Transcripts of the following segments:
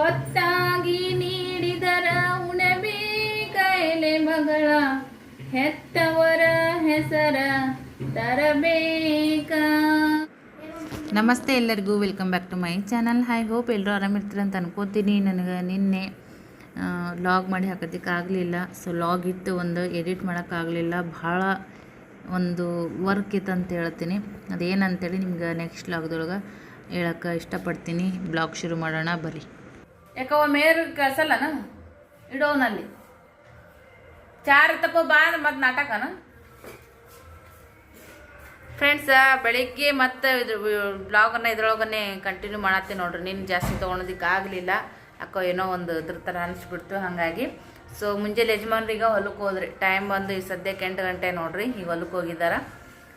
ಹೊತ್ತಾಗಿ ನೀಡಿದರ ಉಣಬೇ ಕಾಯಿಲೆ ಮಗಳ ಹೆತ್ತವರ ಹೆಸರ ತರಬೇಕ. ನಮಸ್ತೆ ಎಲ್ಲರಿಗೂ, welcome back to my channel. Hi hope ಎಲ್ಲರೂ ಆರಾಮಿರ್ತೀರ ಅಂತ ಅನ್ಕೋತೀನಿ. ನನಗೆ ನಿನ್ನೆ ಲಾಗ್ ಮಾಡಿ ಹಾಕೋದಕ್ಕೆ ಆಗಲಿಲ್ಲ ಸೊ ಲಾಗ್ ಇತ್ತು ಒಂದು ಎಡಿಟ್ ಮಾಡೋಕ್ಕಾಗಲಿಲ್ಲ. ಭಾಳ ಒಂದು ವರ್ಕ್ ಇತ್ತು ಅಂತ ಹೇಳ್ತೀನಿ. ಅದೇನಂತೇಳಿ ನಿಮ್ಗೆ ನೆಕ್ಸ್ಟ್ ಲಾಗ್ದೊಳಗೆ ಹೇಳೋಕ್ಕೆ ಇಷ್ಟಪಡ್ತೀನಿ. ಬ್ಲಾಗ್ ಶುರು ಮಾಡೋಣ ಬರ್ರಿ ಯಾಕವ ಮೇರ್ ಕಳ್ಸಲ್ಲನ? ಇಡೋನಲ್ಲಿ. ಚಾರ್ ತಪ್ಪ ಬಾ ಮತ್ತೆ ನಾಟಕನ? ಫ್ರೆಂಡ್ಸ್ ಬೆಳಿಗ್ಗೆ ಮತ್ತೆ ಇದು ಬ್ಲಾಗನ್ನು ಇದ್ರೊಳಗನೆ ಕಂಟಿನ್ಯೂ ಮಾಡತ್ತೀನಿ ನೋಡ್ರಿ. ನೀನು ಜಾಸ್ತಿ ತೊಗೊಳೋದಕ್ಕೆ ಆಗಲಿಲ್ಲ ಅಕ್ಕ ಏನೋ ಒಂದು ಇದ್ರ ಥರ ಅನಿಸ್ಬಿಡ್ತು ಹಾಗಾಗಿ. ಸೊ ಮುಂಜಾನೆ ಯಜಮಾನ್ರಿಗೆ ಹೊಲಕ್ಕೆ ಹೋದ್ರಿ. ಟೈಮ್ ಬಂದು ಈ ಸದ್ಯಕ್ಕೆ ಎಂಟು ಗಂಟೆ ನೋಡ್ರಿ. ಈಗ ಹೊಲಕ್ಕೆ ಹೋಗಿದ್ದಾರೆ.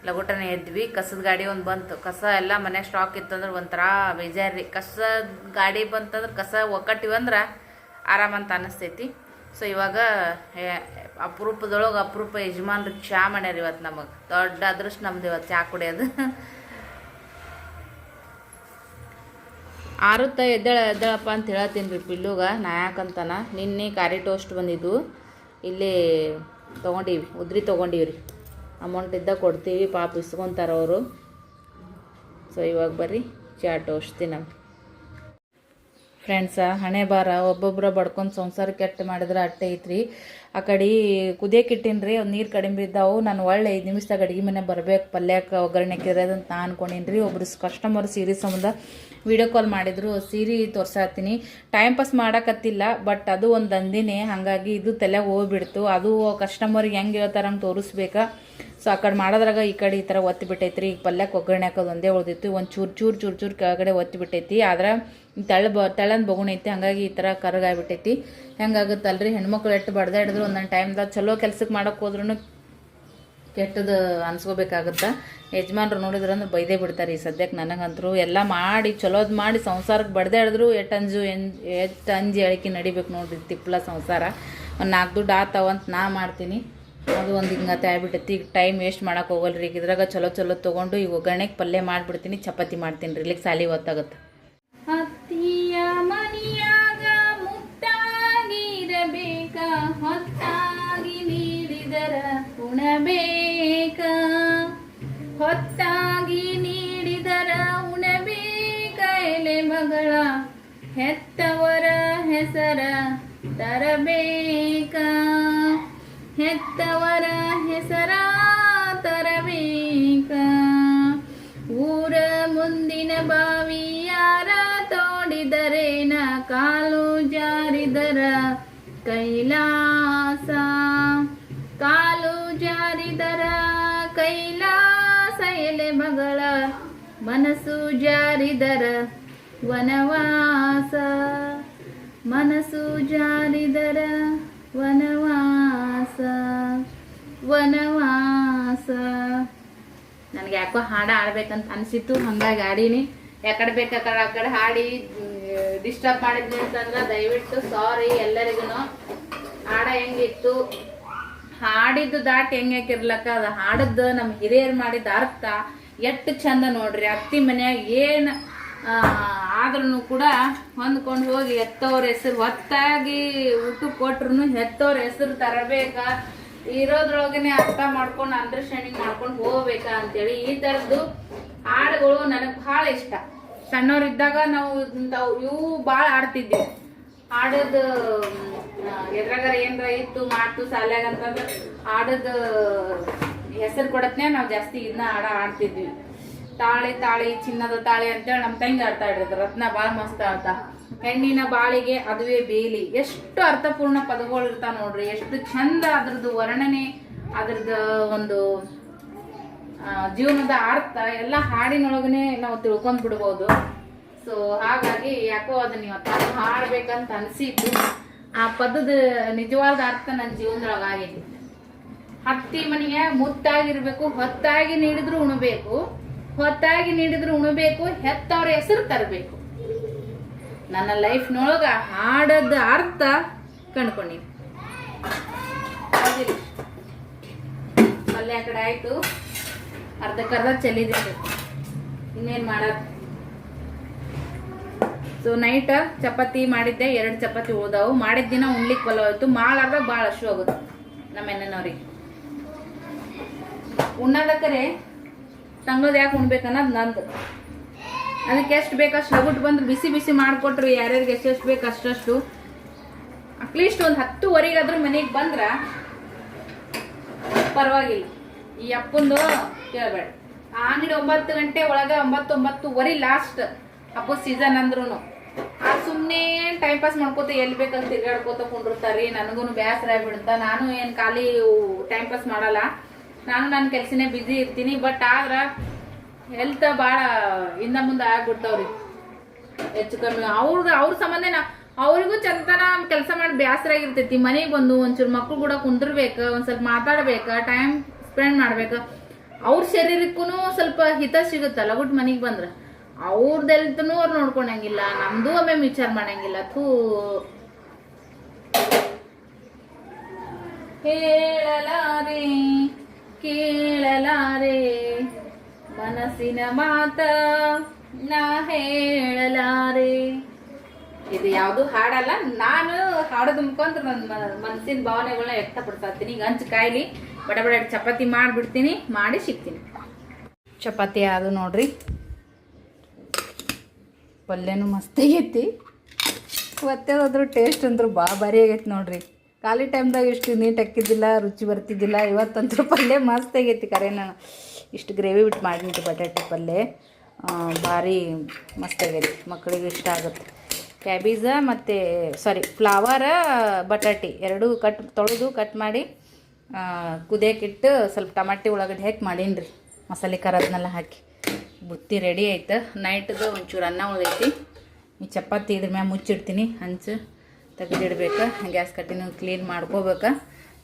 ಲಗೋಟನೆ ಎದ್ವಿ, ಕಸದ ಗಾಡಿ ಒಂದು ಬಂತು. ಕಸ ಎಲ್ಲ ಮನೆ ಸ್ಟಾಕ್ ಇತ್ತಂದ್ರೆ ಒಂಥರ ರೀ ಕಸದ ಗಾಡಿ ಬಂತಂದ್ರೆ ಕಸ ಒಕ್ಕಟ್ಟಿವಿ ಅಂದ್ರೆ ಆರಾಮಂತ ಅನ್ನಿಸ್ತೈತಿ ಸೊ ಇವಾಗ ಅಪರೂಪದೊಳಗೆ ಅಪರೂಪ ಯಜಮಾನ್ರು ಚಾ ಮಾಡ್ಯಾರ ಇವತ್ತು ನಮಗೆ. ದೊಡ್ಡ ಅದೃಷ್ಟ ನಮ್ದು ಇವತ್ತು ಚಾ ಕುಡಿಯೋದು. ಆರುತ್ತ ಎದ್ದೇಳ, ಎದ್ದೇಳಪ್ಪ ಅಂತ ಹೇಳತ್ತೀನಿ ರೀ ಪಿಲ್ಲುಗ ನಾ ಯಾಕಂತಾನ ನಿನ್ನೆ ಕಾರಿ ಟೋಸ್ಟ್ ಬಂದಿದ್ದು. ಇಲ್ಲಿ ತೊಗೊಂಡೀವಿ, ಉದ್ರಿ ತೊಗೊಂಡೀವಿ ರೀ ಅಮೌಂಟ್ ಇದ್ದಾಗ ಕೊಡ್ತೀವಿ, ಪಾಪ ಇಸ್ಕೊತಾರೆ ಅವರು. ಸೊ ಇವಾಗ ಬರ್ರಿ ಚಾಟ್ ಟೋಸ್ಟ್ ನಾವು ಫ್ರೆಂಡ್ಸ ಹಣೆ ಬಾರ ಒಬ್ಬೊಬ್ಬರ ಬಡ್ಕೊಂಡು ಸಂಸಾರ ಕೆಟ್ಟ ಮಾಡಿದ್ರೆ ಅಟ್ಟೆ ಐತ್ರಿ. ಆ ಕಡೆ ಕುದಿಯಕ್ಕೆ ಒಂದು ನೀರು ಕಡಿಮೆ ಇದ್ದಾವು ನಾನು ಒಳ್ಳೆ ಐದು ನಿಮಿಷದಾಗ ಅಡುಗೆ ಮನೆ ಬರಬೇಕು ಪಲ್ಯಕ್ಕೆ ಒಗ್ಗರಣೆ ಕಿರೋದಂತ ನಾ ಅನ್ಕೊಂಡೀನಿ ರೀ ಒಬ್ಬರು ಕಸ್ಟಮರ್ ಸೀರೆ ಸಂಬಂಧ ವಿಡಿಯೋ ಕಾಲ್ ಮಾಡಿದ್ರು, ಸೀರೆ ತೋರ್ಸಾತೀನಿ ಟೈಮ್ ಪಾಸ್ ಮಾಡಕತ್ತಿಲ್ಲ ಬಟ್ ಅದು ಒಂದು ದಂದಿನೇ. ಹಾಗಾಗಿ ಇದು ತಲೆಗೆ ಹೋಗ್ಬಿಡ್ತು. ಅದು ಕಸ್ಟಮರ್ಗೆ ಹೆಂಗೆ ಹೇಳ್ತಾರೆ ಹಂಗೆ ತೋರಿಸ್ಬೇಕಾ. ಸೊ ಆ ಕಡೆ ಮಾಡೋದ್ರಾಗ ಈ ಕಡೆ ಈ ಥರ ಒತ್ತಿ ಬಿಟ್ಟೈತ್ರಿ. ಈಗ ಪಲ್ಯಕ್ಕೆ ಒಗ್ಗರಣೆ ಹಾಕೋದು ಒಂದೇ ಉಳ್ದಿತ್ತು. ಒಂದು ಚೂರು ಚೂರು ಚೂರು ಚೂರು ಕೆಳಗಡೆ ಒತ್ತಿ ಬಿಟ್ಟೈತಿ. ಆದ್ರೆ ತೆಳ ಬ, ತೆಳನ್ ಬಗುಣೈತಿ. ಹಂಗಾಗಿ ಈ ಥರ ಕರಗಾಗ್ಬಿಟ್ಟೈತಿ. ಹೆಂಗಾಗುತ್ತಲ್ರಿ? ಹೆಣ್ಮಕ್ಳು ಎಷ್ಟು ಬಡ್ದಾಡಿದ್ರು ಒಂದೊಂದು ಟೈಮ್ದಾಗ ಚಲೋ ಕೆಲ್ಸಕ್ಕೆ ಮಾಡೋಕ್ಕೆ ಹೋದ್ರೂ ಕೆಟ್ಟದ್ದು ಅನ್ಸ್ಕೋಬೇಕಾಗತ್ತೆ? ಯಜಮಾನ್ರು ನೋಡಿದ್ರಂದ್ರೆ ಬೈದೇ ಬಿಡ್ತಾರೆ ಈ ಸದ್ಯಕ್ಕೆ ನನಗಂತರೂ. ಎಲ್ಲ ಮಾಡಿ, ಚಲೋದು ಮಾಡಿ ಸಂಸಾರಕ್ಕೆ ಬಡ್ದೇ ಹಿಡಿದ್ರು ಎಷ್ಟು ಅಂಜು ಎನ್, ಎಷ್ಟು ಅಂಜಿ ನಡಿಬೇಕು ನೋಡ್ರಿ ತಿಪ್ಪಲ ಸಂಸಾರ. ಒಂದು ನಾಲ್ಕು ದುಡ್ಡು ಆತಾವಂತ ನಾ ಮಾಡ್ತೀನಿ. ಅದು ಒಂದು ಹಿಂಗತ್ತೆ ಆಗ್ಬಿಟ್ಟೈತಿ. ಈಗ ಟೈಮ್ ವೇಸ್ಟ್ ಮಾಡೋಕೆ ಹೋಗಲ್ರಿ. ಈಗ ಇದ್ರಾಗ ಚಲೋ ಚಲೋ ತೊಗೊಂಡು ಈಗ ಒಗ್ಗರಣೆಗೆ ಪಲ್ಯ ಮಾಡಿಬಿಡ್ತೀನಿ, ಚಪಾತಿ ಮಾಡ್ತೀನಿ ರೀ. ಇಲ್ಲಿಗೆ ಸಾಲಿ ಹೊತ್ತಾಗುತ್ತೆ. ಹತ್ತಿಯ ಹೊತ್ತಾಗಿ ನೀಡಿದರ ಉಣಬೇಕ. ಹೊತ್ತಾಗಿ ನೀಡಿದರ ಉಣಬೇಕ ಎಲೆ ಮಗಳ ಹೆತ್ತವರ ಹೆಸರ ತರಬೇಕ. ಹೆತ್ತವರ ಹೆಸರ ತರಬೇಕ. ಊರ ಮುಂದಿನ ಬಾವಿಯಾರ ತೋಡಿದರೇನ ಕಾಲು ಕೈಲಾಸ. ಕಾಲು ಜಾರಿದರ ಕೈಲಾಸ ಎಲೆ ಮಗಳ ಮನಸ್ಸು ಜಾರಿದರ ವನವಾಸ. ಮನಸ್ಸು ಜಾರಿದರ ವನವಾಸ. ವನವಾಸ. ನನಗೆ ಯಾಕೋ ಹಾಡು ಆಡ್ಬೇಕಂತ ಅನಿಸಿತ್ತು, ಹಂಗಾಗಿ ಆಡೀನಿ ಯಾಕಡೆ ಬೇಕು ಆ ಕಡೆ ಆ ಕಡೆ ಹಾಡಿ ಡಿಸ್ಟರ್ಬ್ ಮಾಡಿದ್ವಿ ಅಂತಂದ್ರೆ ದಯವಿಟ್ಟು ಸಾರಿ ಎಲ್ಲರಿಗೂ ಹಾಡ ಹೆಂಗಿತ್ತು? ಹಾಡಿದ್ದು ದಾಟಿ ಹೆಂಗ್ ಇರ್ಲಕ್ಕ ಅದು ಹಾಡದ್ದು ನಮ್ಮ ಹಿರಿಯರು ಮಾಡಿದ ಅರ್ಥ. ಎಷ್ಟು ಚಂದ ನೋಡ್ರಿ, ಅತ್ತಿ ಮನ್ಯಾಗ ಏನು ಆದ್ರೂ ಕೂಡ ಹೊಂದ್ಕೊಂಡು ಹೋಗಿ ಎತ್ತವ್ರ ಹೆಸರು ಹೊತ್ತಾಗಿ ಊಟ ಕೊಟ್ರು ಹೆತ್ತವ್ರ ಹೆಸರು ತರಬೇಕ. ಇರೋದ್ರೊಳಗನೆ ಅರ್ಥ ಮಾಡ್ಕೊಂಡು ಅಂಡರ್ಸ್ಟ್ಯಾಂಡಿಂಗ್ ಮಾಡ್ಕೊಂಡು ಹೋಗ್ಬೇಕಾ ಅಂತೇಳಿ ಈ ಥರದ್ದು ಹಾಡುಗಳು ನನಗೆ ಭಾಳ ಇಷ್ಟ. ಸಣ್ಣವ್ರಿದ್ದಾಗ ನಾವು ಇವು ಭಾಳ ಆಡ್ತಿದ್ವಿ. ಆಡೋದು ಎದ್ರಾಗಾರ ಏನರ ಇತ್ತು ಮಾಡ್ತು ಸಾಲ್ಯಾಗ ಅಂತಂದ್ರೆ ಆಡೋದು ಹೆಸರು ಕೊಡತ್ನೇ ನಾವು ಜಾಸ್ತಿ ಇದನ್ನ ಆಡ ಆಡ್ತಿದ್ವಿ. ತಾಳಿ ತಾಳಿ, ಚಿನ್ನದ ತಾಳಿ ಅಂತೇಳಿ ನಮ್ಮ ತಂಗಿ ಆಡ್ತಾ ಇಡ್ರಿ ರತ್ನ ಭಾಳ ಮಸ್ತ್ ಆಡ್ತಾ. ಹೆಣ್ಣಿನ ಬಾಳಿಗೆ ಅದುವೇ ಬೇಲಿ. ಎಷ್ಟು ಅರ್ಥಪೂರ್ಣ ಪದಗಳು ಇರ್ತಾವ ನೋಡ್ರಿ. ಎಷ್ಟು ಚಂದ ಅದ್ರದ್ದು ವರ್ಣನೆ, ಅದ್ರದ್ದು ಒಂದು ಜೀವನದ ಅರ್ಥ ಎಲ್ಲ ಹಾಡಿನೊಳಗನೆ ನಾವು ತಿಳ್ಕೊಂಡ್ ಬಿಡ್ಬೋದು. ಸೊ ಹಾಗಾಗಿ ಯಾಕೋ ಅದನ್ನ ಇವತ್ತು ಹಾಡ್ಬೇಕಂತ ಅನ್ಸಿತ್ತು ಆ ಪದದ ನಿಜವಾದ ಅರ್ಥ ನನ್ನ ಜೀವನದೊಳಗೆ ಹತ್ತಿ ಮನೆಗೆ ಮುತ್ತಾಗಿರ್ಬೇಕು, ಹೊತ್ತಾಗಿ ನೀಡಿದ್ರು ಉಣಬೇಕು, ಹೊತ್ತಾಗಿ ನೀಡಿದ್ರು ಉಣಬೇಕು, ಹೆತ್ತವ್ರ ಹೆಸರು ತರಬೇಕು. ನನ್ನ ಲೈಫ್ನೊಳಗ ಹಾಡದ ಅರ್ಥ ಕಂಡ್ಕೊಂಡಿನಿ ಪಲ್ಯ ಕಡೆ ಆಯ್ತು. ಅರ್ಧಕ್ಕರ್ಧ ಚೆಲ್ಲಿದೆ ಇನ್ನೇನು ಮಾಡೋದು? ಸೊ ನೈಟ್ ಚಪಾತಿ ಮಾಡಿದ್ದೆ, ಎರಡು ಚಪಾತಿ ಉಳ್ದಾವು ಮಾಡಿದ ದಿನ ಉಣ್ಲಿಕ್ಕೆ ಬಲ ಹೋಯ್ತು ಮಾಡಾರ್ದ ಭಾಳ ಹಶು ಆಗುತ್ತೆ ನಮ್ಮ ಎಣ್ಣೆನವ್ರಿಗೆ ಉಣ್ಣದಕ್ಕರೆ ತಂಗದ ಯಾಕೆ ಉಣ್ಬೇಕನ್ನೋದು ನಂದು. ಅದಕ್ಕೆ ಎಷ್ಟು ಬೇಕು ಅಷ್ಟು ಲಗುಟ್ ಬಂದ್ರೆ ಬಿಸಿ ಬಿಸಿ ಮಾಡಿಕೊಟ್ರು ಯಾರ್ಯಾರಿಗೆ ಎಷ್ಟೆಷ್ಟು ಬೇಕು ಅಷ್ಟಷ್ಟು. ಅಟ್ಲೀಸ್ಟ್ ಒಂದು ಹತ್ತುವರೆಗಾದ್ರೂ ಮನೆಗೆ ಬಂದ್ರೆ ಪರವಾಗಿಲ್ಲ. ಈ ಅಪ್ಪಂದು ಕೇಳಬೇಡ. ಅಂಗಡಿ ಒಂಬತ್ತು ಗಂಟೆ ಒಳಗೆ ಒಂಬತ್ತು ಒಂಬತ್ತುವರೆ ಲಾಸ್ಟ್ ಹಬ್ಬದ ಸೀಸನ್ ಅಂದ್ರೂ ಆ ಸುಮ್ಮನೆ ಟೈಮ್ ಪಾಸ್ ಮಾಡ್ಕೋತ ಎಲ್ಲಿ ಬೇಕಂತ ತಿರ್ಗಾಡ್ಕೋತ ಕುಂಡಿರ್ತಾರ್ರಿ ನನಗೂ ಬೇಸರ ಆಗಿಬಿಡುತ್ತ. ನಾನು ಏನು ಖಾಲಿ ಟೈಮ್ ಪಾಸ್ ಮಾಡಲ್ಲ. ನಾನು ನನ್ನ ಕೆಲಸನೇ ಬ್ಯುಸಿ ಇರ್ತೀನಿ ಬಟ್ ಆದ್ರೆ ಹೆಲ್ತ್ ಭಾಳ ಹಿಂದೆ ಮುಂದೆ ಆಗ್ಬಿಡ್ತಾವ್ರಿ. ಹೆಚ್ಚು ಕಮ್ಮಿ. ಅವ್ರದ್ದು ಅವ್ರ ಸಂಬಂಧ ಅವ್ರಿಗೂ ಚಂದನ ಕೆಲಸ ಮಾಡಿ ಬೇಸರ ಆಗಿರ್ತೈತಿ. ಮನೆಗೆ ಬಂದು ಒಂಚೂರು ಮಕ್ಕಳು ಕೂಡ ಕುಂದಿರ್ಬೇಕು ಒಂದು ಸ್ವಲ್ಪ ಮಾತಾಡ್ಬೇಕು ಟೈಮ್ ಸ್ಪೆಂಡ್ ಮಾಡ್ಬೇಕು. ಅವ್ರ ಶರೀರಕ್ಕೂ ಸ್ವಲ್ಪ ಹಿತ ಸಿಗುತ್ತಲ್ಲ ಗುಟ್ ಮನೆಗೆ ಬಂದ್ರೆ. ಅವ್ರದ್ದೆಲ್ತನೂ ಅವ್ರು ನೋಡ್ಕೊಳಂಗಿಲ್ಲ ನಮ್ದು ಒಮ್ಮೆ ವಿಚಾರ ಮಾಡಂಗಿಲ್ಲ, ಥೂ. ಹೇಳಲಾರೆ ಕೇಳಲಾರೆ, ಮನಸ್ಸಿನ ಮಾತ ನಾ ಹೇಳಲಾರೆ. ಇದು ಯಾವುದು ಹಾಡಲ್ಲ, ನಾನು ಹಾಡೋದು ಮುಖಾಂತರ ನನ್ನ ಮನಸ್ಸಿನ ಭಾವನೆಗಳನ್ನ ವ್ಯಕ್ತಪಡ್ತಾ ಇರ್ತೀನಿ ಈಗ ಹಂಚು ಕಾಯ್ಲಿ ಬಡ ಬಡ ಚಪಾತಿ ಮಾಡಿಬಿಡ್ತೀನಿ, ಮಾಡಿ ಸಿಗ್ತೀನಿ. ಚಪಾತಿ ಅದು ನೋಡ್ರಿ. ಪಲ್ಯನೂ ಮಸ್ತ್ ಆಗೈತಿ. ಮತ್ತೆ ಹೋದ್ರು ಟೇಸ್ಟ್ ಅಂದ್ರೆ ಬಾ ಭಾರಿ ಆಗೈತಿ ನೋಡ್ರಿ. ಖಾಲಿ ಟೈಮ್ದಾಗ ಇಷ್ಟು ನೀಟ್ ಹಾಕಿದ್ದಿಲ್ಲ, ರುಚಿ ಬರ್ತಿದ್ದಿಲ್ಲ, ಇವತ್ತಂತೂ ಪಲ್ಯ ಮಸ್ತ್ ಆಗೈತಿ ಕರೆ ನಾನು. ಇಷ್ಟು ಗ್ರೇವಿ ಬಿಟ್ಟು ಮಾಡಿದ್ದು ಬಟಾಟೆ ಪಲ್ಯ. ಭಾರಿ ಮಸ್ತ್ ಆಗೈತಿ ಮಕ್ಕಳಿಗೆ ಇಷ್ಟ ಆಗುತ್ತೆ. ಕ್ಯಾಬೀಜ ಮತ್ತು ಸಾರಿ ಫ್ಲವರ ಬಟಾಟೆ, ಎರಡೂ ಕಟ್ ತೊಳೆದು ಕಟ್ ಮಾಡಿ ಕುದಿಯೋಕ್ಕಿಟ್ಟು ಸ್ವಲ್ಪ ಟಮಾಟಿ ಉಳ್ಳಾಗಡ್ಡೆ ಹಾಕಿ ಮಾಡೀನಿ ರೀ ಮಸಾಲೆ ಖಾರ ಅದನ್ನೆಲ್ಲ ಹಾಕಿ. ಬುತ್ತಿ ರೆಡಿ ಆಯ್ತು. ನೈಟ್ದು ಒಂಚೂರು ಅನ್ನ ಉಳಿದೈತಿ. ಈ ಚಪಾತಿ ಇದ್ರ ಮ್ಯಾಲ ಮುಚ್ಚಿಡ್ತೀನಿ. ಹಂಚು ತೆಗೆದಿಡ್ಬೇಕು. ಗ್ಯಾಸ್ ಕಟ್ಟಿನ ಕ್ಲೀನ್ ಮಾಡ್ಕೋಬೇಕು.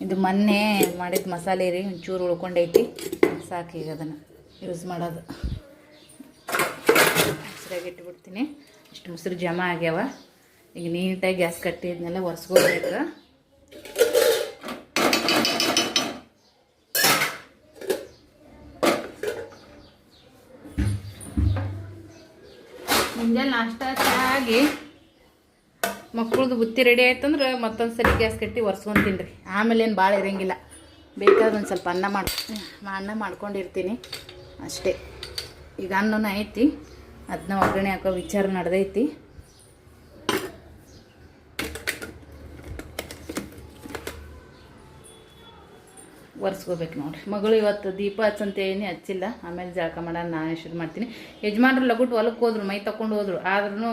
ಇದು ಮೊನ್ನೆ ಮಾಡಿದ ಮಸಾಲೆ ರೀ, ಒಂಚೂರು ಉಳ್ಕೊಂಡೈತಿ. ಸಾಕು ಈಗ ಅದನ್ನು. ಯೂಸ್ ಮಾಡೋದು. ಹಸಿರಾಗಿ ಇಟ್ಬಿಡ್ತೀನಿ. ಇಷ್ಟು ಮೊಸರು ಜಮಾ ಆಗ್ಯಾವ. ಈಗ ನೀಟಾಗಿ ಗ್ಯಾಸ್ ಕಟ್ಟಿ ಇದನ್ನೆಲ್ಲ ಒರೆಸ್ಕೋಬೇಕು ಮುಂಜಾನೆ ನಾಷ್ಟ ಚೆನ್ನಾಗಿ ಮಕ್ಕಳದು ಬುತ್ತಿ ರೆಡಿ ಆಯ್ತಂದ್ರೆ ಮತ್ತೊಂದು ಸರಿ ಗ್ಯಾಸ್ ಕಟ್ಟಿ ಒರೆಸ್ಕೊಂತೀನಿ ರೀ. ಆಮೇಲೆ ಏನು ಭಾಳ ಇರೋಂಗಿಲ್ಲ. ಬೇಕಾದ್ರೆ ಒಂದು ಸ್ವಲ್ಪ ಅನ್ನ ಮಾಡಿ ಅನ್ನ ಮಾಡ್ಕೊಂಡಿರ್ತೀನಿ. ಅಷ್ಟೇ. ಈಗ ಅನ್ನನ ಐತಿ. ಅದನ್ನ ಒಗ್ಗರಣೆ ಹಾಕೋ ವಿಚಾರ ನಡೆದೈತಿ. ಒರೆಸ್ಕೋಬೇಕು ನೋಡ್ರಿ ಮಗಳು ಇವತ್ತು ದೀಪ ಹಚ್ಚಂತ ಏನು ಹಚ್ಚಿಲ್ಲ ಆಮೇಲೆ ಜಳಕ ಮಾಡೋಣ ನಾನು ಶುರು ಮಾಡ್ತೀನಿ ಯಜಮಾನ್ರು ಲಗುಟ್ ಹೊಲಕ್ಕೆ ಹೋದ್ರು ಮೈ ತಕೊಂಡು ಹೋದ್ರು ಆದ್ರೂ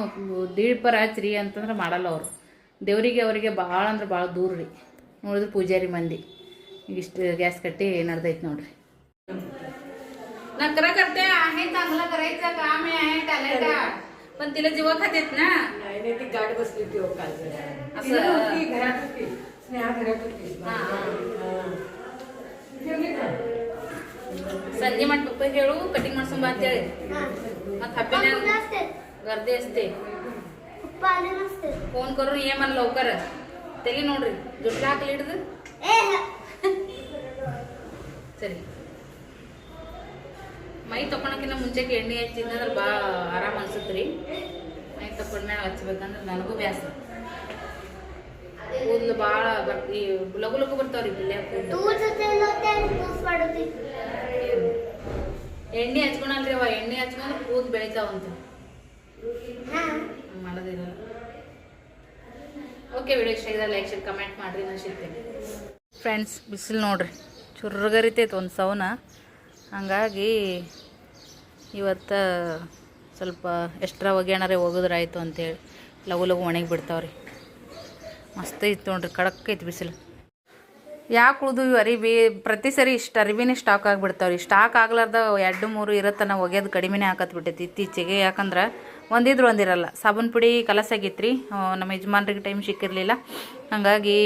ದೀಪರ ಹಚ್ರಿ ಅಂತಂದ್ರೆ ಮಾಡಲ್ಲ ಅವರು ದೇವರಿಗೆ ಅವರಿಗೆ ಭಾಳ ಅಂದ್ರೆ ಭಾಳ ದೂರ ರೀ ನೋಡಿದ್ರೆ ಪೂಜಾರಿ ಮಂದಿ ಈಗ ಇಷ್ಟು ಗ್ಯಾಸ್ ಕಟ್ಟಿ ನಡೆದೈತಿ ನೋಡ್ರಿ नखरा करते आहे चांगलं करायचं काम आहे टॅलेंट पण तिला जीवा खातेत ना नाही नाही ती गाठ बसली होती हो काल जरा. असं? ती नव्हती, घरात होती स्नेहा घरात होती हा. हा. ठेवली का? ಸಂಜೆ ಮಾಡಿ ಹೇಳು ಕಟಿಂಗ್ ಮಾಡ್ಸೊಂಬ ಅಂತೇಳಿ ಮತ್ತೆ ಹಬ್ಬಿನ ಗರ್ದಿ ಅಸ್ತಿ ಫೋನ್ ಕರು ಏಮನ್ ಲೌಕರ ತೆಲಿ ನೋಡ್ರಿ ದುಡ್ಡು ಹಾಕ್ಲಿ ಹಿಡ್ದು. ಸರಿ. ಮೈ ತಕೊಳಕಿನ್ನ ಮುಂಚೆಗೆ ಎಣ್ಣೆ ಹಚ್ಚಿದ್ರೆ ಬಾ ಆರಾಮ ಅನ್ಸುತ್ತೆ ರೀ ಮೈ ತಕೊಂಡ್ಮ್ಯಾಗ ಹಚ್ಬೇಕಂದ್ರೆ ನನಗೂ ಬ್ಯಾಸರ. ಕೂದಲು ಭಾಳ ಬರ್ ಈ ಲಗು ಲಗು ಬರ್ತಾವ್ರಿ ಬಿಲ್ಲೆ ಎಣ್ಣೆ ಹಚ್ಕೊಳಲ್ರಿ ಅವ ಎಣ್ಣೆ ಹಚ್ಕೊಂಡ್ರೆ ಕೂದ್ ಬೆಳಿತಾವಂತ. ಮಾಡೋದಿರಲ್ಲ. ಓಕೆ ವಿಡಿಯೋ ಇಷ್ಟ ಆಗಿದ್ರೆ ಲೈಕ್ ಶೇರ್ ಕಮೆಂಟ್ ಮಾಡಿರಿ ನಾನು ಸಿಗ್ತೀನಿ ಫ್ರೆಂಡ್ಸ್ ಬಿಸಿಲು ನೋಡ್ರಿ. ಚುರ್ಗರಿತೈತೆ ಒಂದು ಸೌನ. ಹಂಗಾಗಿ ಇವತ್ತು ಸ್ವಲ್ಪ ಎಕ್ಸ್ಟ್ರಾ ಒಗ್ಯಾಣರೆ ಹೋಗಿದ್ರಾಯ್ತು ಅಂತೇಳಿ ಲಘು ಲಗು ಒಣಗಿ ಬಿಡ್ತಾವ್ರಿ. ಮಸ್ತ್ ಇತ್ತು ನೋಡ್ರಿ ಕಡಕ್ ಐತಿ ಬಿಸಿಲು. ಯಾಕೆ ಉಳಿದು ಅರಿವಿ ಪ್ರತಿ ಸರಿ ಇಷ್ಟು, ಅರಿವಿನೇ ಸ್ಟಾಕ್ ಆಗಿಬಿಡ್ತಾವ್ರಿ. ಸ್ಟಾಕ್ ಆಗ್ಲಾರ್ದ ಎರಡು, ಮೂರು ಇರತ್ತನ ಒಗೆಯೋದು ಕಡಿಮೆನೇ ಹಾಕತ್ ಬಿಟ್ಟೈತಿ ಇತ್ತೀಚೆಗೆ. ಯಾಕಂದ್ರೆ ಒಂದಿದ್ರು ಒಂದಿರಲ್ಲ. ಸಾಬೂನು ಪುಡಿ ಕಲಸಾಗಿತ್ತು ರೀ ನಮ್ಮ ಯಜಮಾನ್ರಿಗೆ ಟೈಮ್ ಸಿಕ್ಕಿರಲಿಲ್ಲ. ಹಾಗಾಗಿ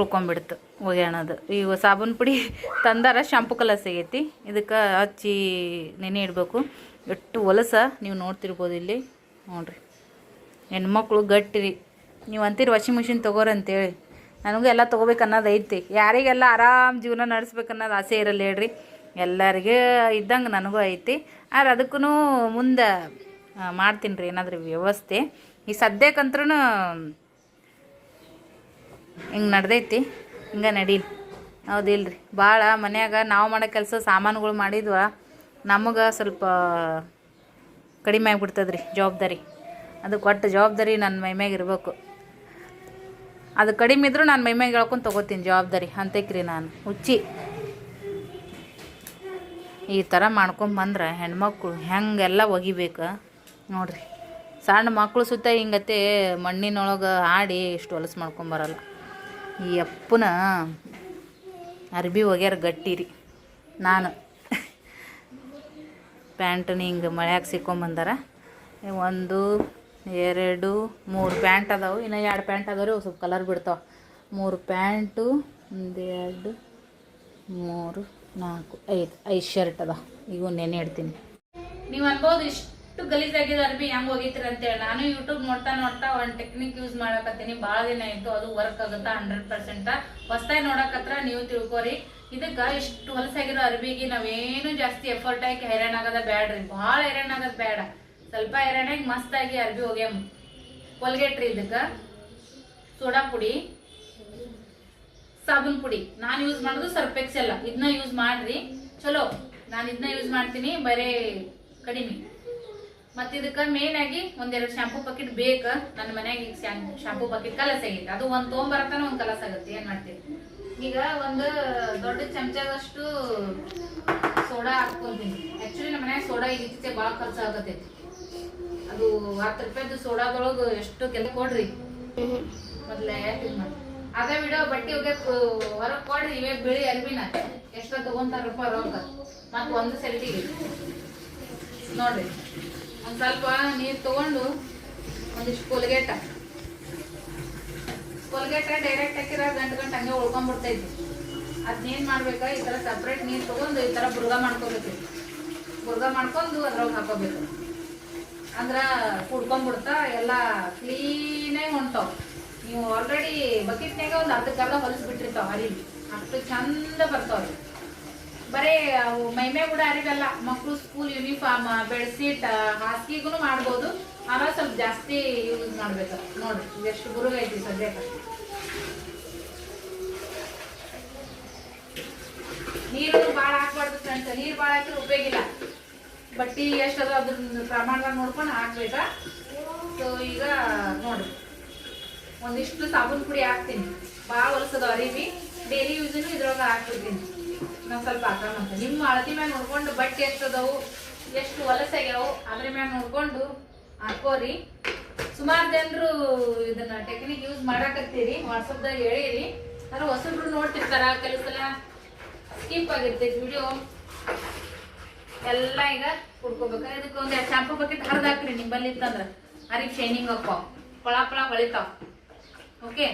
ಉಳ್ಕೊಂಬಿಡ್ತು ಒಗ್ಯಾಣದು. ಈಗ ಸಾಬೂನು ಪುಡಿ ತಂದಾರ, ಶಾಂಪು ಕಲಸಾಗೈತಿ ಇದಕ್ಕೆ ಹಚ್ಚಿ ನೆನೆ ಇಡಬೇಕು. ಎಷ್ಟು ಹೊಲಸ ನೀವು ನೋಡ್ತಿರ್ಬೋದು ಇಲ್ಲಿ. ನೋಡ್ರಿ. ಹೆಣ್ಮಕ್ಳು ಗಟ್ಟಿ ರೀ. ನೀವು ಅಂತೀರಿ ವಾಷಿಂಗ್ ಮಿಷಿನ್ ತೊಗೋರಿ ಅಂತೇಳಿ ನನಗೂ ಎಲ್ಲ ತೊಗೋಬೇಕು ಅನ್ನೋದು ಐತಿ. ಯಾರಿಗೆಲ್ಲ ಆರಾಮ್ ಜೀವನ ನಡೆಸ್ಬೇಕು ಅನ್ನೋದು ಆಸೆ ಇರಲ್ಲ ಹೇಳ್ರಿ. ಎಲ್ಲರಿಗೆ ಇದ್ದಂಗೆ ನನಗೂ ಐತಿ. ಆದ್ರೆ ಅದಕ್ಕೂ ಮುಂದೆ ಮಾಡ್ತೀನಿ ರೀ ಏನಾದರೂ ವ್ಯವಸ್ಥೆ. ಈ ಸದ್ಯಕ್ಕಂತ್ರೂ ಹಿಂಗೆ ನಡ್ದೈತಿ. ಹಿಂಗೆ ನಡೀಲಿ. ಹೌದಿಲ್ಲ ರೀ ಭಾಳ ಮನ್ಯಾಗ ನಾವು ಮಾಡೋ ಕೆಲಸ ಸಾಮಾನುಗಳು ಮಾಡಿದ್ವ. ನಮಗೆ ಸ್ವಲ್ಪ ಕಡಿಮೆ ಆಗ್ಬಿಡ್ತದೆ ರೀ ಜವಾಬ್ದಾರಿ. ಅದು ಕೊಟ್ಟ ಜವಾಬ್ದಾರಿ ನನ್ನ ಮೈ ಇರಬೇಕು. ಅದು ಕಡಿಮೆ ಇದ್ರೂ ನಾನು ಮೈ ಮ್ಯಾಗ ಹೇಳ್ಕೊಂಡು ತೊಗೋತೀನಿ ಜವಾಬ್ದಾರಿ. ಅಂತೈಕ್ರಿ ನಾನು. ಹುಚ್ಚಿ. ಈ ಥರ ಮಾಡ್ಕೊಂಬಂದ್ರೆ ಹೆಣ್ಮಕ್ಳು ಹೆಂಗೆಲ್ಲ ಒಗಿಬೇಕು? ನೋಡ್ರಿ. ಸಣ್ಣ ಮಕ್ಕಳು ಸುತ್ತ ಹಿಂಗತ್ತೆ ಮಣ್ಣಿನೊಳಗೆ ಆಡಿ ಇಷ್ಟು ಹೊಲಸು ಮಾಡ್ಕೊಂಬರಲ್ಲ ಈ ಅಪ್ಪನ ಅರ್ಬಿ ಒಗ್ಯಾರ ಗಟ್ಟಿ ರೀ ನಾನು. ಪ್ಯಾಂಟನ್ನ ಹಿಂಗೆ ಮಳೆಯಾಗ ಸಿಕ್ಕೊಂಬಂದಾರ ಒಂದು ಎರಡು, ಮೂರು ಪ್ಯಾಂಟ್ ಅದಾವು. ಇನ್ನು ಎರಡು ಪ್ಯಾಂಟ್ ಅದಾವ್ರಿ ಸ್ವಲ್ಪ ಕಲರ್ ಬಿಡ್ತಾವೆ. ಮೂರು ಪ್ಯಾಂಟು ಒಂದೆರಡು ಮೂರು, ನಾಲ್ಕು, ಐದು ಐದು ಶರ್ಟ್ ಅದ ಈಗ ನೆನೆ ಇಡ್ತೀನಿ. ನೀವು ಅನ್ಬೋದು ಇಷ್ಟು ಗಲೀಜಾಗಿದ ಅರ್ಬಿ ಹೆಂಗೆ ಹೋಗಿತ್ರಿ ಅಂತೇಳಿ. ನಾನು ಯೂಟ್ಯೂಬ್ ನೋಡ್ತಾ ನೋಡ್ತಾ ಒಂದು ಟೆಕ್ನಿಕ್ ಯೂಸ್ ಮಾಡಕತ್ತೀನಿ. ಭಾಳ ದಿನ ಆಯಿತು, ಅದು ವರ್ಕ್ ಆಗುತ್ತಾ ಹಂಡ್ರೆಡ್ ಪರ್ಸೆಂಟ ಹೊಸ್ದಾಗಿ ನೋಡಕತ್ರ ನೀವು ತಿಳ್ಕೊರಿ. ಇದಕ್ಕೆ ಇಷ್ಟು ಹೊಲಸಾಗಿರೋ ಅರ್ಬಿಗೆ ನಾವೇನು ಜಾಸ್ತಿ ಎಫರ್ಟ್ ಹಾಕಿ ಹೈರಾಣ ಆಗೋದ ಬ್ಯಾಡ್ರಿ. ಭಾಳ ಹೈರಾಣ ಆಗೋದು ಬೇಡ ಸ್ವಲ್ಪ ಹೈರಾಣಾಗಿ ಮಸ್ತಾಗಿ ಅರ್ಬಿ ಹೋಗ್ಯ ಕೊಲ್ಗೆಟ್ರಿ ಇದಕ್ಕೆ ಸೋಡಾ ಪುಡಿ. ಸಾಬೂನ್ ಪುಡಿ. ನಾನು ಯೂಸ್ ಮಾಡೋದು ಸರ್ಪೆಕ್ಸ್ ಎಲ್ಲ ಇದನ್ನ ಯೂಸ್ ಮಾಡ್ರಿ. ಚಲೋ. ನಾನು ಇದನ್ನ ಯೂಸ್ ಮಾಡ್ತೀನಿ, ಬರೇ ಕಡಿಮೆ. ಮತ್ತೆ ಇದಕ್ಕೆ ಮೇನ್ ಆಗಿ ಒಂದೆರಡು ಶಾಂಪೂ ಪಾಕೆಟ್ ಬೇಕು. ನನ್ನ ಮನ್ಯಾಗ ಈಗ ಶಾಂಪೂ ಪಾಕೆಟ್ ಕಲಸ ಆಗೈತೆ. ಅದು ಒಂದು ತೊಗೊಂಬರತ್ತಾನೆ ಒಂದು ಕಲಸ ಆಗುತ್ತೆ. ಏನು ಮಾಡ್ತೀವಿ ಈಗ ಒಂದು ದೊಡ್ಡ ಚಮಚದಷ್ಟು ಸೋಡಾ ಹಾಕ್ಕೊಂತೀನಿ. ಆ್ಯಕ್ಚುಲಿ ನಮ್ಮ ಮನೆಯಾಗ ಸೋಡಾ ಈಗ ಇತ್ತೀಚೆಗೆ ಭಾಳ ಖರ್ಚು ಆಗತೈತಿ. ಅದು ಹತ್ತು ರೂಪಾಯ್ದು ಸೋಡಾದೊಳಗೆ ಎಷ್ಟು ಕೆಲ ಕೊಡ್ರಿ. ಮೊದ್ಲೇ ಅದ ಬಿಡೋ ಬಟ್ಟಿ ಒಗ್ಯಕ್ ಹೊರಗ್ ಕೊಡ್ರಿ, ಇವೇ ಬಿಳಿ ಅರ್ಬಿನ ಎಷ್ಟ ತಗೊಂತಾರ ರೂಪಾಯಿ ರೊಕ್ಕ. ಮತ್ ಒಂದು ಸೆಲ್ಟಿಗೆ ನೋಡ್ರಿ. ಒಂದ್ ಸ್ವಲ್ಪ ನೀರ್ ತಗೊಂಡು ಒಂದಿಷ್ಟು ಕೋಲ್ಗೆಟ ಕೋಲ್ಗೆಟ ಡೈರೆಕ್ಟ್ ಹಾಕಿರ ಗಂಟು ಗಂಟು ಹಂಗೆ ಉಳ್ಕೊಂಡ್ಬಿಡ್ತೈತಿ ಅದ್ನೇನ್ ಮಾಡ್ಬೇಕ? ಈ ತರ ಸಪ್ರೇಟ್ ನೀರ್ ತಗೊಂಡು ಈ ತರ ಬುರ್ಗ ಮಾಡ್ಕೋಬೇಕು. ಬುರ್ಗ ಮಾಡ್ಕೊಂಡು ಅದ್ರೊಳಗೆ ಹಾಕೋಬೇಕು. ಅಂದ್ರ ಕುಡ್ಕೊಂಡ್ಬಿಡ್ತಾ ಎಲ್ಲ ಕ್ಲೀನಾಗಿ ಹೊಂಟಾವ್ ನೀವು ಆಲ್ರೆಡಿ ಬಕೆಟ್ನಾಗ ಒಂದು ಅರ್ಧಕ್ಕರ್ಧ ಹೊಲಸು ಬಿಟ್ಟಿರ್ತಾವ ಅರಿವಿ ಅಷ್ಟು ಚಂದ ಬರ್ತಾವ್ರಿ ಬರೀ ಅವು ಮೈಮೆ ಕೂಡ ಅರಿವಲ್ಲ. ಮಕ್ಕಳು ಸ್ಕೂಲ್ ಯೂನಿಫಾರ್ಮ್ ಬೆಡ್ಶೀಟ್ ಹಾಸಿಗೆಗೂ ಮಾಡ್ಬೋದು. ಆಮೇಲೆ ಸ್ವಲ್ಪ ಜಾಸ್ತಿ ಯೂಸ್ ಮಾಡ್ಬೇಕು. ನೋಡ್ರಿ ಎಷ್ಟು ಗುರುಗೈತಿ ಸದ್ಯಕ್ಕೆ ನೀರು ಭಾಳ ಹಾಕ್ಬಾರ್ದು ಫ್ರೆಂಡ್ಸ್ ನೀರು ಭಾಳ ಹಾಕಿದ್ರೆ ಉಪಯೋಗ ಇಲ್ಲ ಬಟ್ಟಿ ಎಷ್ಟದ ಅದ್ರ ಪ್ರಮಾಣದಾಗ ನೋಡ್ಕೊಂಡು ಹಾಕ್ಬೇಕಾ? ಸೊ ಈಗ ನೋಡ್ರಿ ಒಂದಿಷ್ಟು ಸಾಬೂನ್ ಪುಡಿ ಹಾಕ್ತೀನಿ. ಭಾಳ ಹೊಲಸದ ಅರಿವಿ. ಡೈಲಿ ಯೂಸನ್ನು ಇದ್ರೊಳಗೆ ಹಾಕ್ಬಿಡ್ತೀನಿ. ನಾವು ಸ್ವಲ್ಪ ಹಾಕೋಣಂತ ನಿಮ್ಮ ಅಳತಿ ಮ್ಯಾಲೆ ನೋಡ್ಕೊಂಡು ಬಟ್ಟೆ ಎಷ್ಟದವು, ಎಷ್ಟು ಹೊಲಸಾಗ್ಯಾವು ಅದ್ರ ಮ್ಯಾಲೆ ನೋಡ್ಕೊಂಡು ಹಾಕೋರಿ. ಸುಮಾರು ಜನರು ಇದನ್ನ ಟೆಕ್ನಿಕ್ ಯೂಸ್ ಮಾಡಾಕತ್ತೀರಿ. ವಾಟ್ಸಪ್ದಾಗ ಹೇಳಿರಿ. ಅದ್ರ ಹೊಸಬ್ರು ನೋಡ್ತಿರ್ತಾರ ಕೆಲವು ಸಲ ಸ್ಕಿಪ್ ಆಗಿರ್ತೈತಿ ವಿಡಿಯೋ ಎಲ್ಲ ಈಗ ಕುಡ್ಕೋಬೇಕು. ಇದಕ್ಕೆ ಒಂದು ಶಾಂಪೂ ಬಕೆಟ್ ಹರಿದು ಹಾಕ್ರಿ ನಿಮ್ಮಲ್ಲಿ ಇತ್ತಂದ್ರೆ. ಅರಿ ಶೈನಿಂಗ್ ಹಾಕೋ ಪಳ ಪಳ ಹೊಳಿತಾವ. ಓಕೆ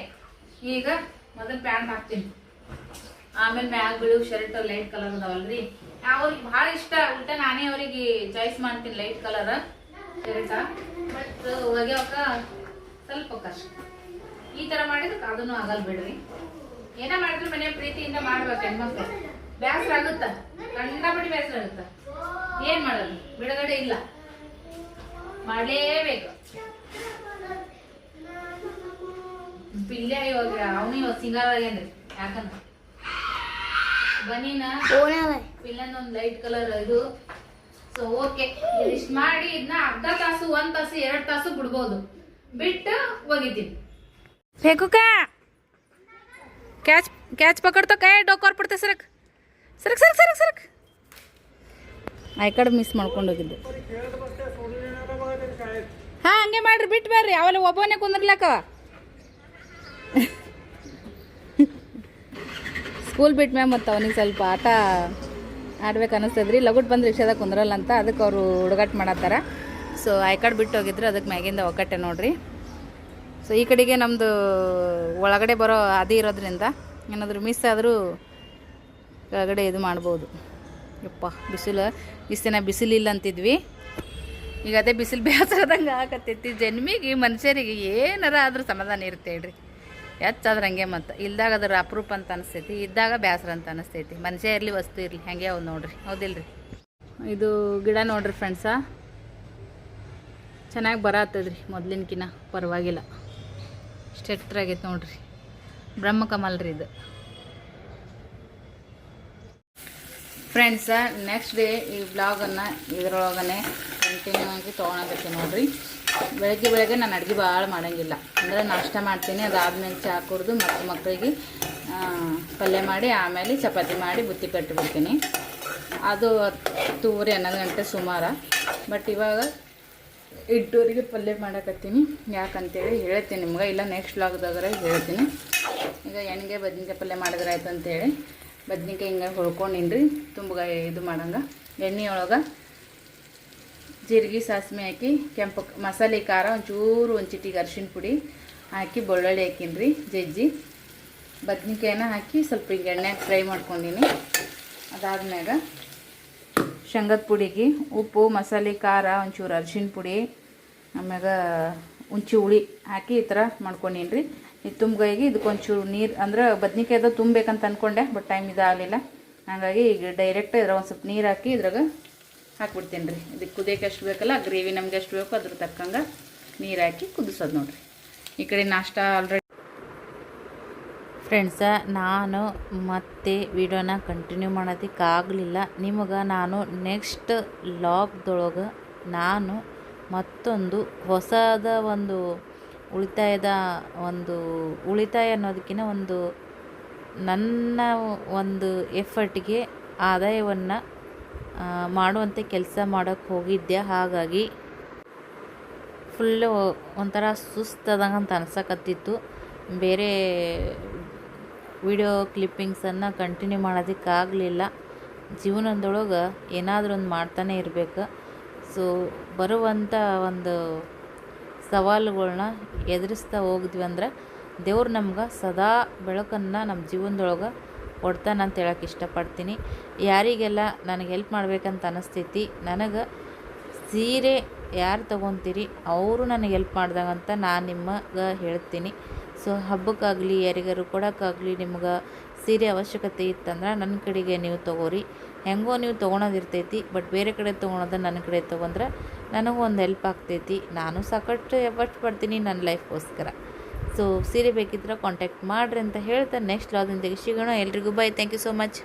ಈಗ ಮೊದಲು ಪ್ಯಾಂಟ್ ಹಾಕ್ತೀನಿ. ಆಮೇಲೆ ಮ್ಯಾಗ ಬಿಳು ಶರ್ಟ್ ಲೈಟ್ ಕಲರ್ ಅದಾವಲ್ರಿ. ಅವ್ರಿಗೆ ಭಾಳ ಇಷ್ಟ. ಉಲ್ಟ ನಾನೇ ಅವ್ರಿಗೆ ಚಾಯ್ಸ್ ಮಾಡ್ತೀನಿ ಲೈಟ್ ಕಲರ್ ಶರ್ಟ ಬಟ್ ಒಗ್ಯಾವಕ ಸ್ವಲ್ಪ ಕಷ್ಟ. ಈ ಥರ ಮಾಡಿದ್ರೆ ಅದನ್ನು ಆಗಲ್ಲ ಬಿಡ್ರಿ. ಏನೇ ಮಾಡಿದ್ರು ಮನೆ ಪ್ರೀತಿಯಿಂದ ಮಾಡ್ಬೇಕು ಹೆಣ್ಮಕ್ಳು. ಬೇಸರ ಆಗುತ್ತ? ಕಂಡಪಟ್ಟಿ ಬೇಸರ ಆಗುತ್ತ? ಏನ್ ಮಾಡೋದು ಬಿಡುಗಡೆ ಇಲ್ಲ ಮಾಡ್ಲೇಬೇಕು ಪಿಲ್ಯ ಇವಾಗ ಅವನು ಇವಾಗ ಸಿಂಗಾರ ಆಗ್ಯಾನ್ರಿ ಯಾಕಂದ್ರ ಬನೀನ ಪಿಲ್ಲನ್ ಒಂದ್ ಲೈಟ್ ಕಲರ್ ಇದು ಸೊ ಓಕೆ ಇದಿಷ್ಟು ಮಾಡಿ ಇದನ್ನ ಅರ್ಧ ತಾಸು ಒಂದ್ ತಾಸು ಎರಡ್ ತಾಸು ಬಿಡ್ಬೋದು ಬಿಟ್ಟು ಒಗಿತೀನಿ फेंकू का कैच कैच पकड़तो काय डोकर पडते सरक सरक सरक सरक सरक ಆ ಕಡೆ ಮಿಸ್ ಮಾಡ್ಕೊಂಡು ಹೋಗಿದ್ದೆ. ಹಾ, ಹಂಗೆ ಮಾಡ್ರಿ ಬಿಟ್ಟು ಬರ್ರಿ. ಅವಲ್ಲ ಒಬ್ಬನೇ ಕುಂದ್ರಲಕ್ಕ. ಸ್ಕೂಲ್ ಬಿಟ್ಟ ಮ್ಯಾಮ್ ಮತ್ತು ಅವನಿಗೆ ಸ್ವಲ್ಪ ಆಟ ಆಡ್ಬೇಕು ಅನಿಸ್ತದ್ರಿ. ಲಗುಟ್ ಬಂದು ರಿಕ್ಷಾದಾಗ ಕುಂದ್ರಲ್ಲ ಅಂತ. ಅದಕ್ಕೆ ಅವರು ಹುಡುಗಾಟ ಮಾಡತ್ತಾರ. ಸೊ ಆ ಕಡೆ ಬಿಟ್ಟು ಹೋಗಿದ್ರು. ಅದಕ್ಕೆ ಮ್ಯಾಗಿಂದ ಒಕ್ಕಟ್ಟೆ ನೋಡ್ರಿ. ಸೊ ಈ ಕಡೆಗೆ ನಮ್ಮದು ಒಳಗಡೆ ಬರೋ ಹಾದಿ ಇರೋದ್ರಿಂದ ಏನಾದರೂ ಮಿಸ್ ಆದರೂ ಒಳಗಡೆ ಇದು ಮಾಡ್ಬೋದು. ಯಪ್ಪ, ಬಿಸಿಲು. ಇಷ್ಟು ದಿನ ಬಿಸಿಲಿಲ್ಲ ಅಂತಿದ್ವಿ ಈಗ ಅದೇ ಬಿಸಿಲು ಬೇಸರದಂಗೆ ಆಗತ್ತೈತಿ. ಜನ್ಮಿಗೆ, ಮನುಷ್ಯರಿಗೆ ಏನಾರ ಆದರೂ ಸಮಾಧಾನ ಇರುತ್ತೆ ಹೇಳ್ರಿ. ಹೆಚ್ಚಾದ್ರೆ ಹಂಗೆ ಮತ್ತು. ಇಲ್ದಾಗ ಅದ್ರ ಅಪರೂಪ ಅಂತ ಅನಿಸ್ತೈತಿ. ಇದ್ದಾಗ ಬೇಸರ ಅಂತ ಅನಿಸ್ತೈತಿ. ಮನುಷ್ಯ ಇರಲಿ, ವಸ್ತು ಇರಲಿ. ಹಂಗೆ ಅವು ನೋಡ್ರಿ. ಹೌದಿಲ್ರಿ? ಇದು ಗಿಡ ನೋಡ್ರಿ ಫ್ರೆಂಡ್ಸ ಚೆನ್ನಾಗಿ ಬರತ್ತದ್ರಿ ಮೊದ್ಲಿನ್ಕಿನ ಪರವಾಗಿಲ್ಲ. ಇಷ್ಟೆತ್ತರಾಗೈತೆ ನೋಡ್ರಿ. ಬ್ರಹ್ಮಕಮಲ್ ರೀ ಇದು. ಫ್ರೆಂಡ್ಸ ನೆಕ್ಸ್ಟ್ ಡೇ ಈ ಬ್ಲಾಗನ್ನು ಇದರೊಳಗನೆ ಕಂಟಿನ್ಯೂ ಆಗಿ ತೊಗೊಳಕತ್ತೀನಿ ನೋಡಿರಿ. ಬೆಳಗ್ಗೆ ಬೆಳಗ್ಗೆ ನಾನು ಅಡುಗೆ ಭಾಳ ಮಾಡೋಂಗಿಲ್ಲ. ಅಂದರೆ ನಾಷ್ಟ ಮಾಡ್ತೀನಿ, ಅದಾದ್ಮೇಲೆ ಚಹಾ ಕುಡಿದು ಮತ್ತು ಮಕ್ಕಳಿಗೆ ಪಲ್ಯ ಮಾಡಿ, ಆಮೇಲೆ ಚಪಾತಿ ಮಾಡಿ ಬುತ್ತಿ ಕಟ್ಟಿಬಿಡ್ತೀನಿ ಅದು ಹತ್ತೂವರೆ, ಹನ್ನೊಂದು ಗಂಟೆ ಸುಮಾರು. ಬಟ್ ಇವಾಗ ಇಟ್ಟೂರಿಗೆ ಪಲ್ಯ ಮಾಡಕತ್ತೀನಿ. ಯಾಕಂತೇಳಿ ಹೇಳ್ತೀನಿ ನಿಮ್ಗೆ. ಇಲ್ಲ ನೆಕ್ಸ್ಟ್ ಬ್ಲಾಗ್ದಾಗ ಹೇಳ್ತೀನಿ. ಈಗ ಹೆಣ್ಗೆ, ಬದ್ನಿಕಾಯಿ ಪಲ್ಯ ಮಾಡಿದ್ರೆ ಆಯ್ತು ಅಂತೇಳಿ. ಬದ್ನಿಕಾಯಿ ಹಿಂಗೆ ಹೊಳ್ಕೊಂಡಿನ್ರಿ ತುಂಬಗಾಯಿ ಇದು ಮಾಡಂಗ. ಎಣ್ಣೆ ಒಳಗೆ ಜೀರಿಗೆ, ಸಾಸಿವೆ ಹಾಕಿ, ಕೆಂಪು ಮಸಾಲೆ, ಖಾರ ಒಂಚೂರು ಒಂದು ಚಿಟಿಗೆ ಅರ್ಶಿನ ಪುಡಿ ಹಾಕಿ ಬೆಳ್ಳುಳ್ಳಿ ಹಾಕಿನ್ರಿ, ಜಜ್ಜಿ. ಬದ್ನಿಕಾಯಿನ ಹಾಕಿ ಸ್ವಲ್ಪ ಹಿಂಗೆ ಎಣ್ಣೆಗೆ ಫ್ರೈ ಮಾಡ್ಕೊಂಡಿನಿ. ಅದಾದ್ಮ್ಯಾಗ ಶೇಂಗದ ಪುಡಿಗೆ ಉಪ್ಪು, ಮಸಾಲೆ, ಖಾರ, ಒಂಚೂರು ಅರ್ಶಿನ ಪುಡಿ, ಆಮ್ಯಾಗ ಒಂಚು ಹುಳಿ ಹಾಕಿ ಈ ಥರ ಮಾಡ್ಕೊಂಡೀನಿ ಇದು ತುಂಬಗಾಯಿಗೆ ಇದಕ್ಕೊಂಚೂರು ನೀರು, ಅಂದ್ರೆ ಬದ್ನಿಕಾಯ್ದು ತುಂಬಬೇಕಂತ ಅಂದ್ಕೊಂಡೆ ಬಟ್ ಟೈಮ್ ಇದಾಗಲಿಲ್ಲ. ಹಾಗಾಗಿ ಈಗ ಡೈರೆಕ್ಟ್ ಇದ್ರ ಒಂದು ಸ್ವಲ್ಪ ನೀರು ಹಾಕಿ ಇದ್ರಾಗ ಹಾಕ್ಬಿಡ್ತೀನಿ ರೀ ಇದಕ್ಕೆ ಕುದಿಯೋಕೆ ಎಷ್ಟು ಬೇಕಲ್ಲ ಗ್ರೇವಿ ನಮ್ಗೆ ಎಷ್ಟು ಬೇಕು ಅದ್ರ ತಕ್ಕಂಗೆ ನೀರು ಹಾಕಿ ಕುದಿಸೋದು ನೋಡಿರಿ. ಈ ಕಡೆ ನಾಷ್ಟ ಆಲ್ರೆಡಿ ಫ್ರೆಂಡ್ಸ ನಾನು ಮತ್ತೆ ವಿಡಿಯೋನ ಕಂಟಿನ್ಯೂ ಮಾಡೋದಕ್ಕಾಗಲಿಲ್ಲ. ನಿಮಗೆ ನಾನು ನೆಕ್ಸ್ಟ್ ಲಾಕ್ದೊಳಗೆ ನಾನು ಮತ್ತೊಂದು ಹೊಸದ ಒಂದು ಉಳಿತಾಯದ ಒಂದು ಉಳಿತಾಯ ಅನ್ನೋದಕ್ಕಿಂತ ಒಂದು ನನ್ನ ಒಂದು ಎಫರ್ಟ್ಗೆ ಆದಾಯವನ್ನು ಮಾಡುವಂತೆ ಕೆಲಸ ಮಾಡೋಕ್ಕೆ ಹೋಗಿದ್ದೆ ಹಾಗಾಗಿ ಫುಲ್ಲು ಒಂಥರ ಸುಸ್ತದಂಗೆ ಅಂತ ಅನ್ಸಕತ್ತಿತ್ತು. ಬೇರೆ ವಿಡಿಯೋ ಕ್ಲಿಪ್ಪಿಂಗ್ಸನ್ನು ಕಂಟಿನ್ಯೂ ಮಾಡೋದಕ್ಕಾಗಲಿಲ್ಲ. ಜೀವನದೊಳಗೆ ಏನಾದರೂ ಒಂದು ಮಾಡ್ತಾನೆ ಇರಬೇಕು. ಸೊ ಬರುವಂಥ ಒಂದು ಸವಾಲುಗಳ್ನ ಎದುರಿಸ್ತಾ ಹೋಗಿದ್ವಿ ಅಂದ್ರೆ ದೇವ್ರು ನಮ್ಗೆ ಸದಾ ಬೆಳಕನ್ನು ನಮ್ಮ ಜೀವನದೊಳಗೆ ಕೊಡ್ತಾನೆ ಅಂತ ಹೇಳಕ್ಕೆ ಇಷ್ಟಪಡ್ತೀನಿ. ಯಾರಿಗೆಲ್ಲ ನನಗೆ ಹೆಲ್ಪ್ ಮಾಡ್ಬೇಕಂತ ಅನಿಸ್ತೈತಿ, ನನಗೆ ಸೀರೆ ಯಾರು ತೊಗೊತೀರಿ, ಅವರು ನನಗೆ ಹೆಲ್ಪ್ ಮಾಡ್ದಂಗಂತ ನಾನು ನಿಮಗೆ ಹೇಳ್ತೀನಿ. ಸೊ ಹಬ್ಬಕ್ಕಾಗಲಿ, ಯಾರಿಗಾರು ಕೊಡೋಕ್ಕಾಗಲಿ ನಿಮ್ಗೆ ಸೀರೆ ಅವಶ್ಯಕತೆ ಇತ್ತಂದ್ರೆ ನನ್ನ ಕಡೆಗೆ ನೀವು ತೊಗೋರಿ. ಹೆಂಗೋ ನೀವು ತೊಗೊಳೋದಿರ್ತೈತಿ ಬಟ್ ಬೇರೆ ಕಡೆ ತೊಗೊಳೋದು ನನ್ನ ಕಡೆ ತೊಗೊಂಡ್ರೆ ನನಗೂ ಒಂದು ಹೆಲ್ಪ್ ಆಗ್ತೈತಿ. ನಾನು ಸಾಕಷ್ಟು ಎಫರ್ಟ್ ಪಡ್ತೀನಿ ನನ್ನ ಲೈಫ್ಗೋಸ್ಕರ ಸೊ ಸೀರೆ ಬೇಕಿದ್ರೆ ಕಾಂಟ್ಯಾಕ್ಟ್ ಮಾಡಿರಿ ಅಂತ ಹೇಳ್ತಾ ನೆಕ್ಸ್ಟ್ ಲಾದಿಂದಾಗಿ ಸಿಗೋಣ ಎಲ್ರಿಗೂ. Bye thank you so much